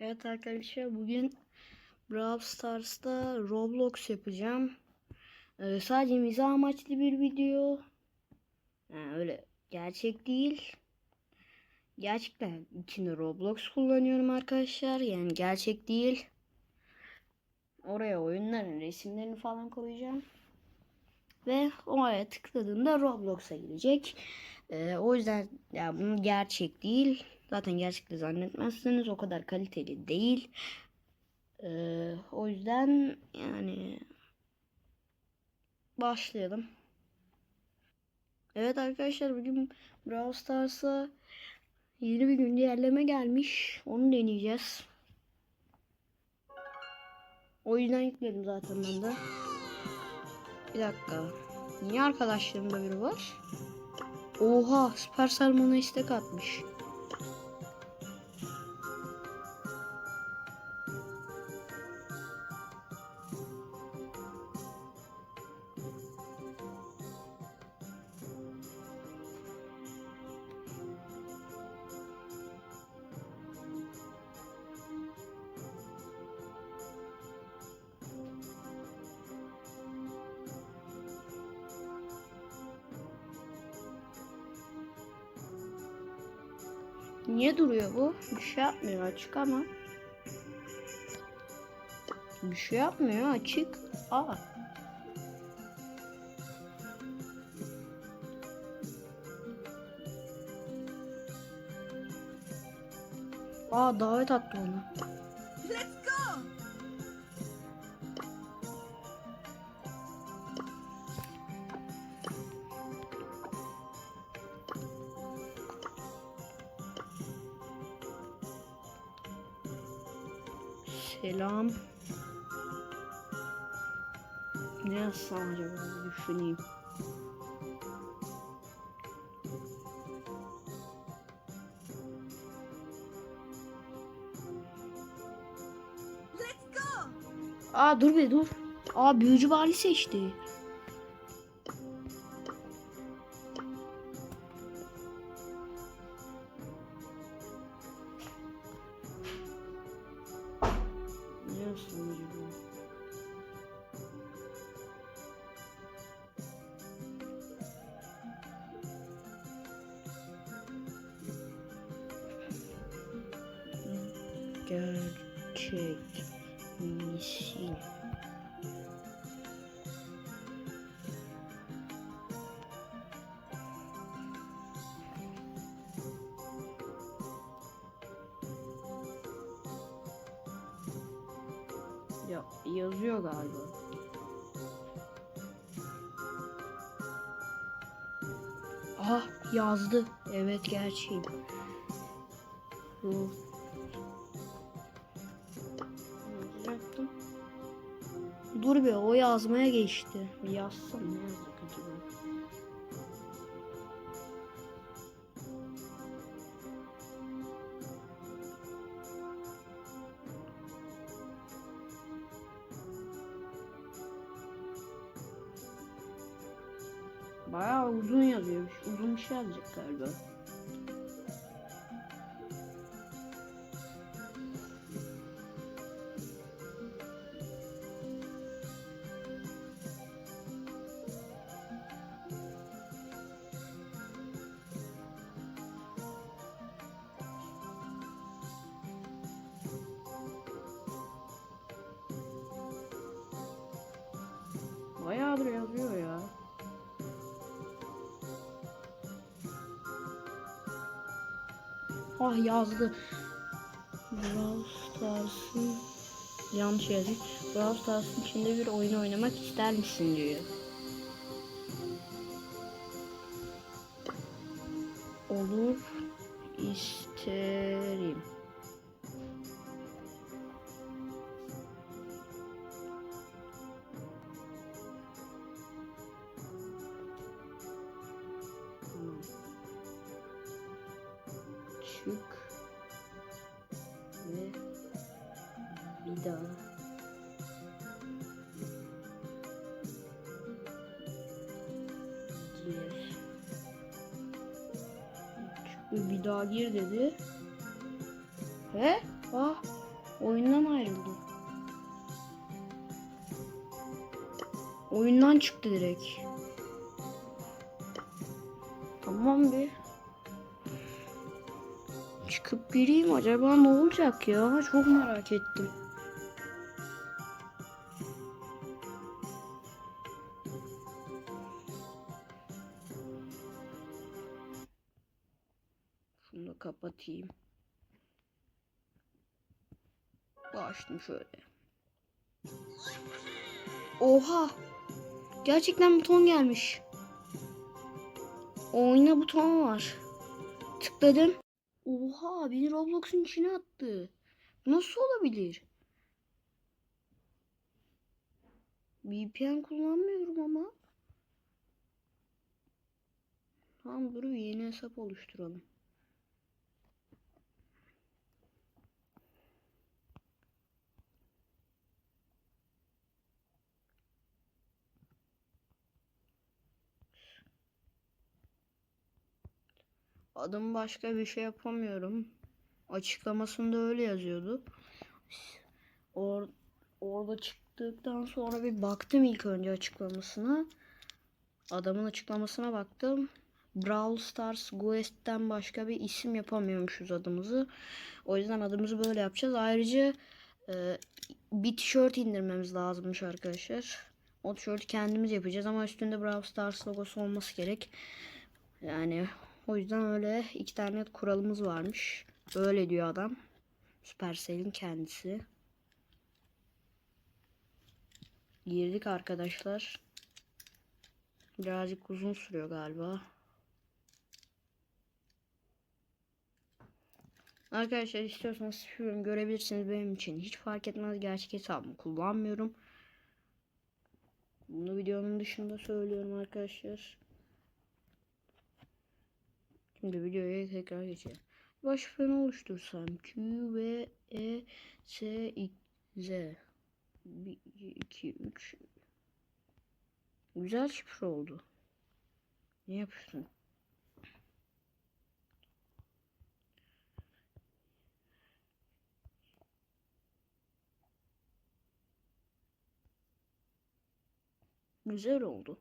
Evet arkadaşlar bugün Brawl Stars'ta Roblox yapacağım. Ee, sadece mizah amaçlı bir video. Yani öyle gerçek değil. Gerçekten içinde Roblox kullanıyorum arkadaşlar. Yani gerçek değil. Oraya oyunların resimlerini falan koyacağım. Ve oraya tıkladığında Roblox'a girecek. Ee, o yüzden ya bunun gerçek değil. Zaten gerçekte zannetmezsiniz. O kadar kaliteli değil. Ee, o yüzden yani başlayalım. Evet arkadaşlar bugün Brawl Stars'a yeni bir güncelleme gelmiş. Onu deneyeceğiz. O yüzden yükledim zaten ben de. Bir dakika. Niye arkadaşlarımda biri var? Oha Süper Salmon'a istek atmış. Niye duruyor bu? Bir şey yapmıyor açık ama. Bir şey yapmıyor açık. Aa. Aa davet attı ona. Ne yazsam acaba düşüneyim. Aa dur be dur. Aa büyücü bari seçti. Ya yazıyor galiba. Ah yazdı. Evet gerçeğim. Bu. Yazacaktım. Dur be o yazmaya geçti. Bir yazsam Bayağıdır yazıyor ya. Ah yazdı. Brawl Stars'ın yanlış yazdı. Brawl Stars'ın içinde bir oyun oynamak ister misin diyor. Olur isterim. Çık ve bir daha gir. Ve bir daha gir dedi. He? Ah Oyundan ayrıldı. Oyundan çıktı direkt. Çıkıp gireyim acaba ne olacak ya? Çok merak ettim. Şunu da kapatayım. Açtım şöyle. Oha! Gerçekten buton gelmiş. Oyna buton var. Tıkladım. Oha beni Roblox'un içine attı. Nasıl olabilir? VPN kullanmıyorum ama. Tamam dur yeni hesap oluşturalım. Adım başka bir şey yapamıyorum. Açıklamasında öyle yazıyordu. Or orada çıktıktan sonra bir baktım ilk önce açıklamasına. Adamın açıklamasına baktım. Brawl Stars Quest'ten başka bir isim yapamıyormuşuz adımızı. O yüzden adımızı böyle yapacağız. Ayrıca e, bir tişört indirmemiz lazımmış arkadaşlar. O tişörtü kendimiz yapacağız ama üstünde Brawl Stars logosu olması gerek. Yani o yüzden öyle iki tane kuralımız varmış. Öyle diyor adam. Supercell'in kendisi. Girdik arkadaşlar. Birazcık uzun sürüyor galiba. Arkadaşlar istiyorsanız şunu görebilirsiniz benim için. Hiç fark etmez gerçek hesabımı kullanmıyorum. Bunu videonun dışında söylüyorum arkadaşlar. Şimdi videoya tekrar geçelim. Baş şifreni oluştursam Q V E S X Z 1 2 3 Güzel şifre oldu. Ne yapıyorsun? Güzel oldu.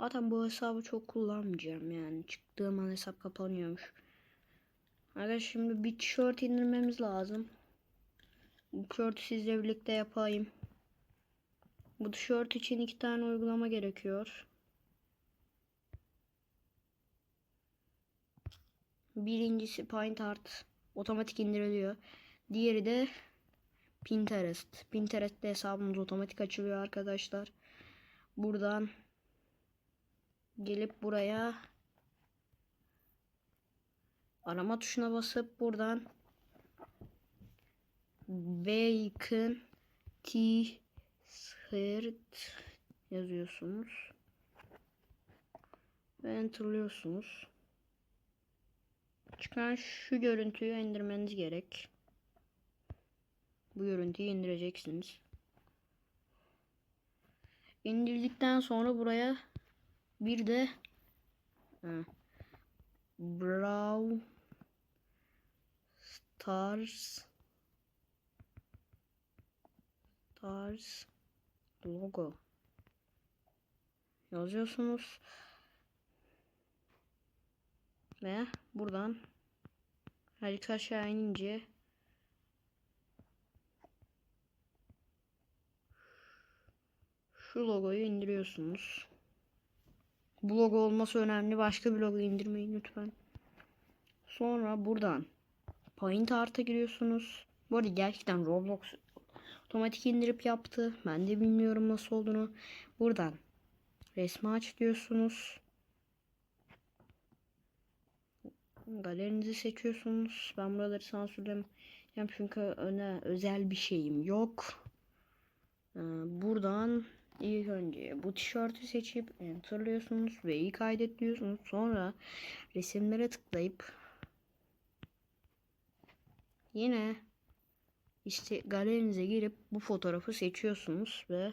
Zaten bu hesabı çok kullanmayacağım yani. Çıktığım an hesap kapanıyormuş. Arkadaşlar şimdi bir tişört indirmemiz lazım. Bu tişörtü sizle birlikte yapayım. Bu tişört için iki tane uygulama gerekiyor. Birincisi PaintArt otomatik indiriliyor. Diğeri de Pinterest. Pinterest'te hesabımız otomatik açılıyor arkadaşlar. Buradan gelip buraya arama tuşuna basıp buradan bacon t-shirt yazıyorsunuz ve enterlıyorsunuz. Çıkan şu görüntüyü indirmeniz gerek. Bu görüntüyü indireceksiniz. İndirdikten sonra buraya bir de ha, Brawl Stars Stars logo. Yazıyorsunuz. Ve buradan harika aşağı inince şu logoyu indiriyorsunuz. Bu logo olması önemli. Başka bir logo indirmeyin lütfen. Sonra buradan Paint Art'a giriyorsunuz. Bu arada gerçekten Roblox otomatik indirip yaptı. Ben de bilmiyorum nasıl olduğunu. Buradan resmi aç diyorsunuz. Galerinizi seçiyorsunuz. Ben buraları sansürlemeyeceğim çünkü öne özel bir şeyim yok. Ee, buradan İlk önce bu tişörtü seçip enterlıyorsunuz ve iyi kaydet. Sonra resimlere tıklayıp yine işte galerinize girip bu fotoğrafı seçiyorsunuz ve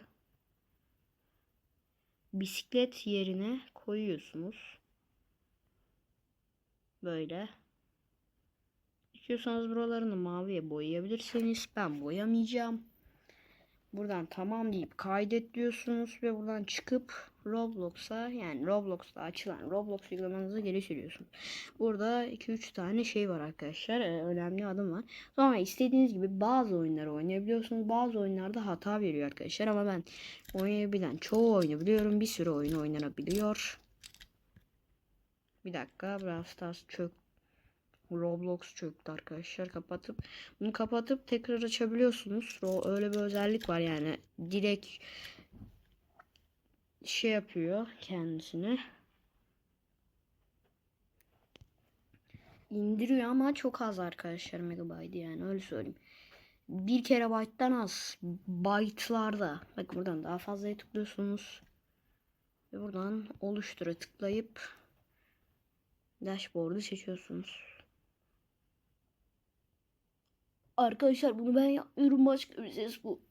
bisiklet yerine koyuyorsunuz. Böyle. İstiyorsanız buralarını maviye boyayabilirsiniz. Ben boyamayacağım. Buradan tamam deyip kaydet diyorsunuz ve buradan çıkıp Roblox'a yani Roblox'ta açılan Roblox uygulamanızı geri sürüyorsunuz. Burada 2-3 tane şey var arkadaşlar. Ee, önemli adım var. Sonra istediğiniz gibi bazı oyunları oynayabiliyorsunuz. Bazı oyunlarda hata veriyor arkadaşlar ama ben oynayabilen çoğu oyunu biliyorum. Bir sürü oyun oynanabiliyor. Bir dakika Brawl Stars çök Roblox çöktü arkadaşlar kapatıp bunu kapatıp tekrar açabiliyorsunuz. O öyle bir özellik var yani direkt şey yapıyor kendisini. indiriyor ama çok az arkadaşlar megabayt yani öyle söyleyeyim. Bir kere byte'dan az byte'larda. Bak buradan daha fazlaya tıklıyorsunuz. Ve buradan oluştura tıklayıp dashboard'u seçiyorsunuz. Arkadaşlar bunu ben yapmıyorum başka bir ses bu.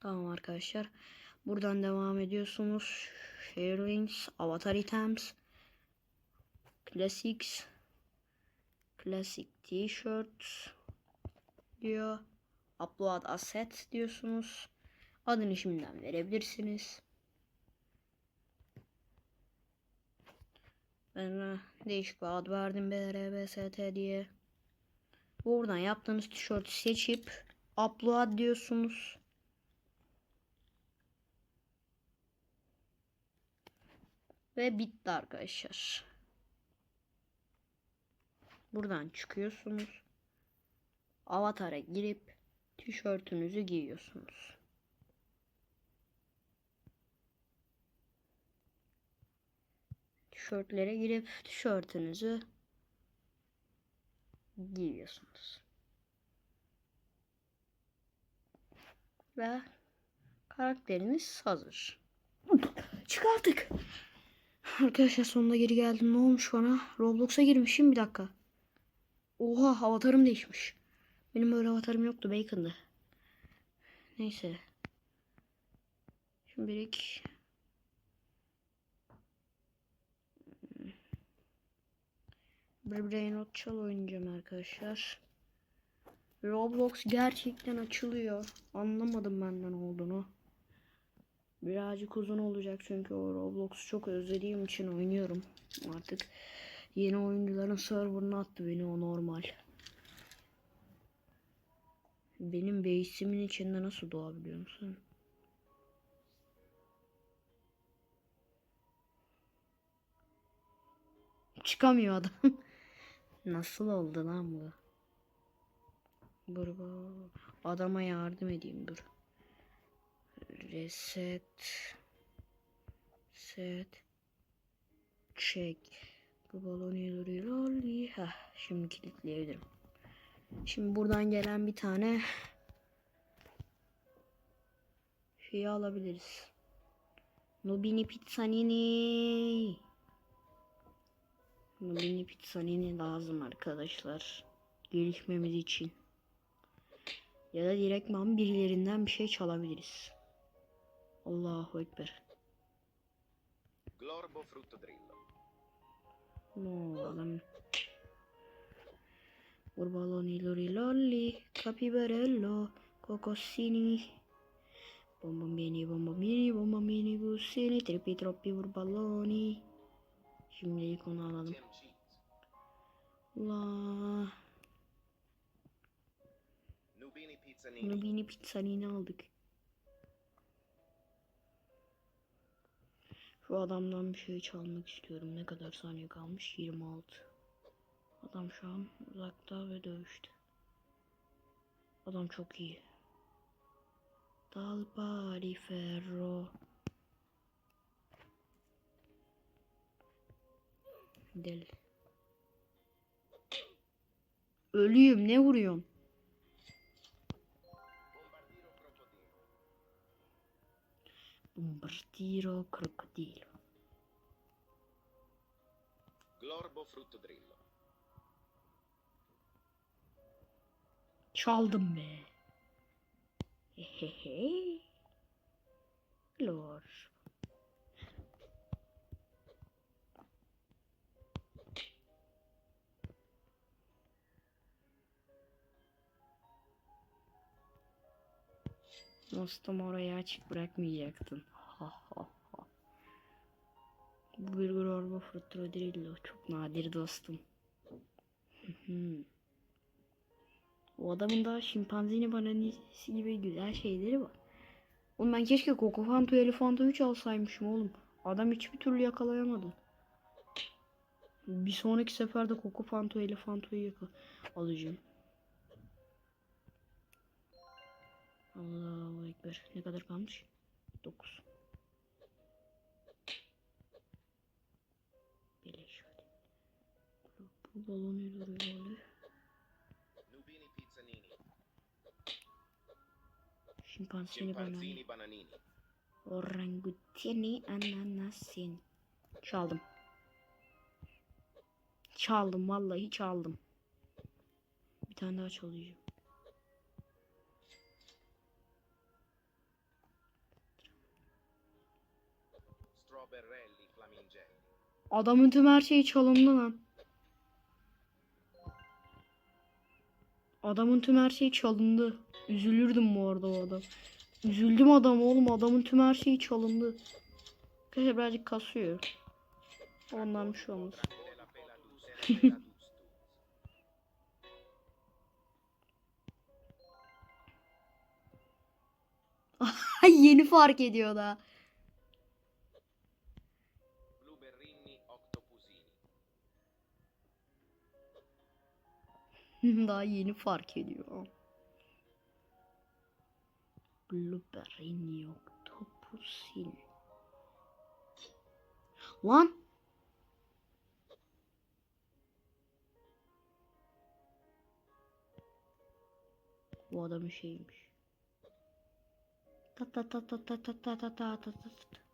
Tamam arkadaşlar. Buradan devam ediyorsunuz. Share links, avatar items, classics, classic t-shirt diyor. Upload asset diyorsunuz. Adını şimdiden verebilirsiniz. Ben de değişik bir ad verdim BRBST diye. Buradan yaptığınız tişörtü seçip upload diyorsunuz. Ve bitti arkadaşlar. Buradan çıkıyorsunuz. Avatara girip tişörtünüzü giyiyorsunuz. Tişörtlere girip tişörtünüzü giyiyorsunuz. Ve karakteriniz hazır. Çıkarttık. Arkadaşlar sonunda geri geldim. Ne olmuş bana? Roblox'a girmişim bir dakika. Oha avatarım değişmiş. Benim öyle avatarım yoktu Bacon'da. Neyse. Şimdilik bir Brain Rot Çal oynayacağım arkadaşlar. Roblox gerçekten açılıyor. Anlamadım benden olduğunu. Birazcık uzun olacak çünkü o Roblox'u çok özlediğim için oynuyorum. Artık yeni oyuncuların serverına attı beni o normal. Benim base'imin içinde nasıl doğabiliyor musun? Çıkamıyor adam. Nasıl oldu lan bu? Dur. Adama yardım edeyim dur. Reset. Set. Check. Bu balon yürüyor. Heh, şimdi kilitleyebilirim. Şimdi buradan gelen bir tane şeyi alabiliriz. Nubini Pizzanini. Nubini Pizzanini lazım arkadaşlar. Gelişmemiz için. Ya da direktman birilerinden bir şey çalabiliriz. Allahu Ekber. Glorbo fruttodrillo. No, adam. Urbaloni lori lolli, capibarello, cocossini. Bombomini, bombomini, bombomini, bussini, trippi troppi urballoni. Şimdilik onu alalım. Allah. Nubini pizzanini. Nubini aldık. Şu adamdan bir şey çalmak istiyorum. Ne kadar saniye kalmış? 26. Adam şu an uzakta ve dövüştü. Adam çok iyi. Dal pari ferro. Deli. Ölüyüm ne vuruyorsun? Bombardiro Bombardiro crocodilo. krokodil. Glorbo fruttodrillo. Çaldım be. Hehehe. Lor. Dostum orayı açık bırakmayacaktın. Ha ha ha. Bu bir Gorbo Frutrodrillo. Çok nadir dostum. O adamın da şimpanzini bananisi gibi güzel şeyleri var. Oğlum ben keşke Cocofanto Elefanto 3 alsaymışım oğlum. Adam hiçbir türlü yakalayamadı. Bir sonraki seferde Cocofanto Elefanto'yu yaka alacağım. Allahu Ekber. Ne kadar kalmış? 9. Beleş hadi. Bu balon ne duruyor bananı. Chimpanzini Bananini. Orangutini ananasin. Çaldım. Çaldım vallahi çaldım. Bir tane daha çalacağım. Adamın tüm her şeyi çalındı lan. Adamın tüm her şeyi çalındı. Üzülürdüm bu arada o adam. Üzüldüm adam oğlum. Adamın tüm her şeyi çalındı. Arkadaşlar birazcık kasıyor. Ondan bir şey olmaz. Yeni fark ediyor da. Daha yeni fark ediyor. Blueberry octopusin. Lan. Bu adamın şeyiymiş. Ta ta ta ta ta ta ta ta ta ta ta ta.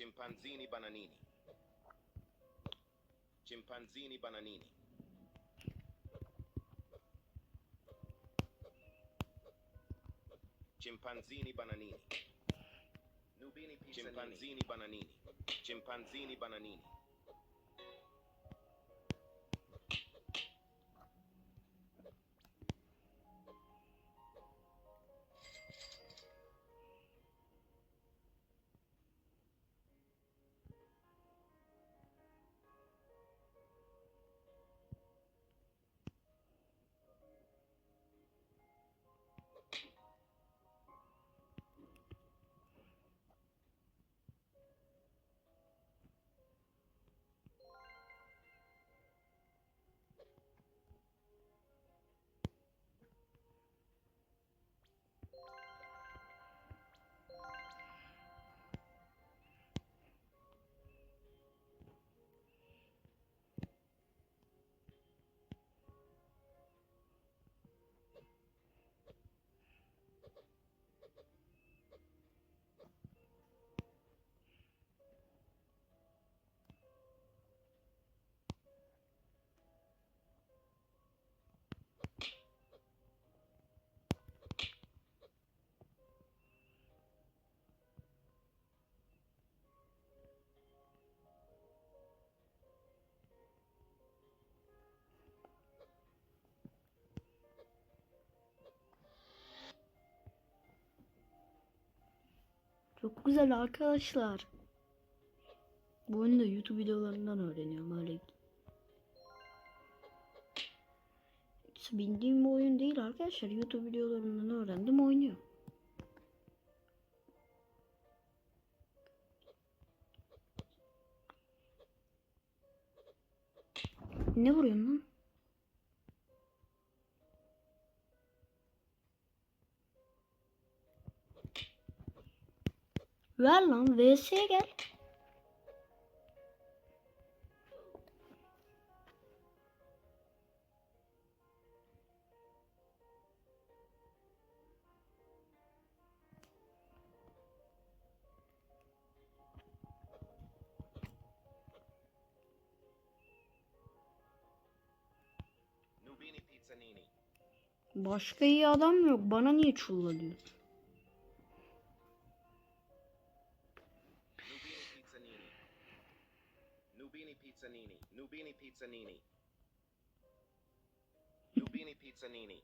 Chimpanzini bana nini? Chimpanzini bana nini? Chimpanzini bananini? Chimpanzini bana? Chimpanzini bana nini? Çok güzel arkadaşlar. Bu oyunu da YouTube videolarından öğreniyorum öyle. Hiç bildiğim bir oyun değil arkadaşlar. YouTube videolarından öğrendim oynuyor. Ne vuruyorsun lan? Ver lan VS'ye gel. Başka iyi adam yok? Bana niye çulla Pizzanini. Nubini Pizzanini. Nubini Pizzanini.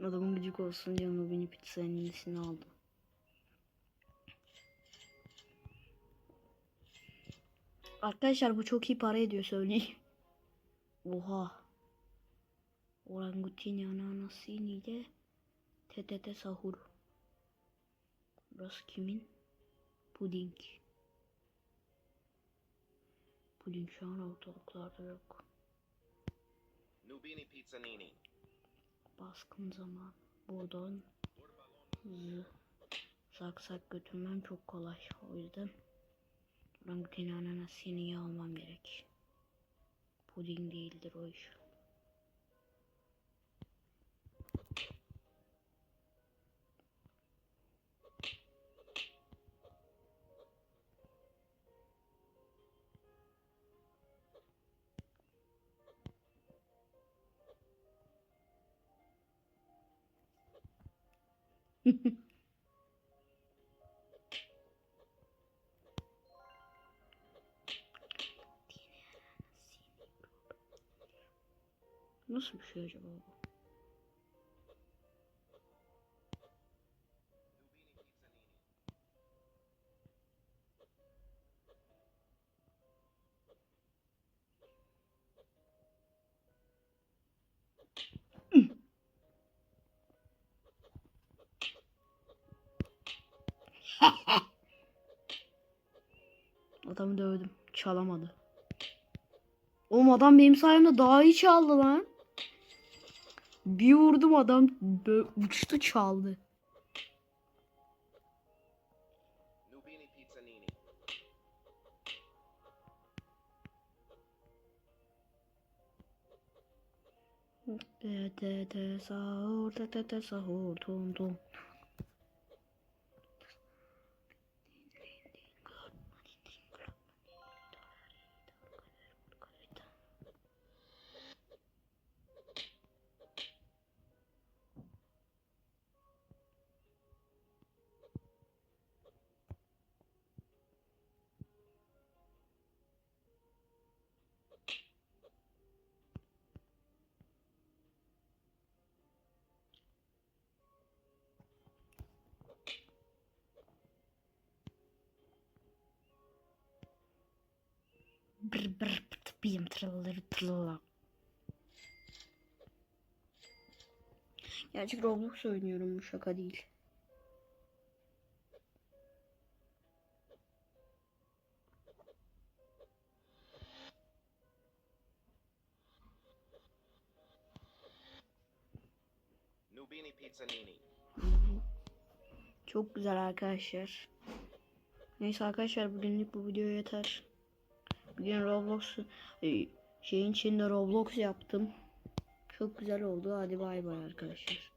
Adamın gıcık olsun diye Nubini Pizza'nın iyisini aldı. Arkadaşlar bu çok iyi para ediyor söyleyeyim. Oha. Orangutini ananasini de TTT sahur. Burası kimin? Puding. Puding şu an ortalıklarda yok. Nubini Pizzanini. Baskın zaman. Buradan z- sak sak götürmem çok kolay. O yüzden orangutan ananasını iyi almam gerek. Puding değildir o iş. Nasıl bir şey acaba bu? Adamı dövdüm. Çalamadı. Oğlum adam benim sayemde daha iyi çaldı lan. Bir vurdum adam uçtu çaldı. Te te te sahur te te te sahur tum tum. Brr brr pıt bim tırılır tırıla. Gerçek Roblox oynuyorum bu şaka değil. Nubini Pizzanini. Çok güzel arkadaşlar. Neyse arkadaşlar bugünlük bu video yeter. Bugün Roblox e, şeyin içinde Roblox yaptım. Çok güzel oldu. Hadi bay bay arkadaşlar.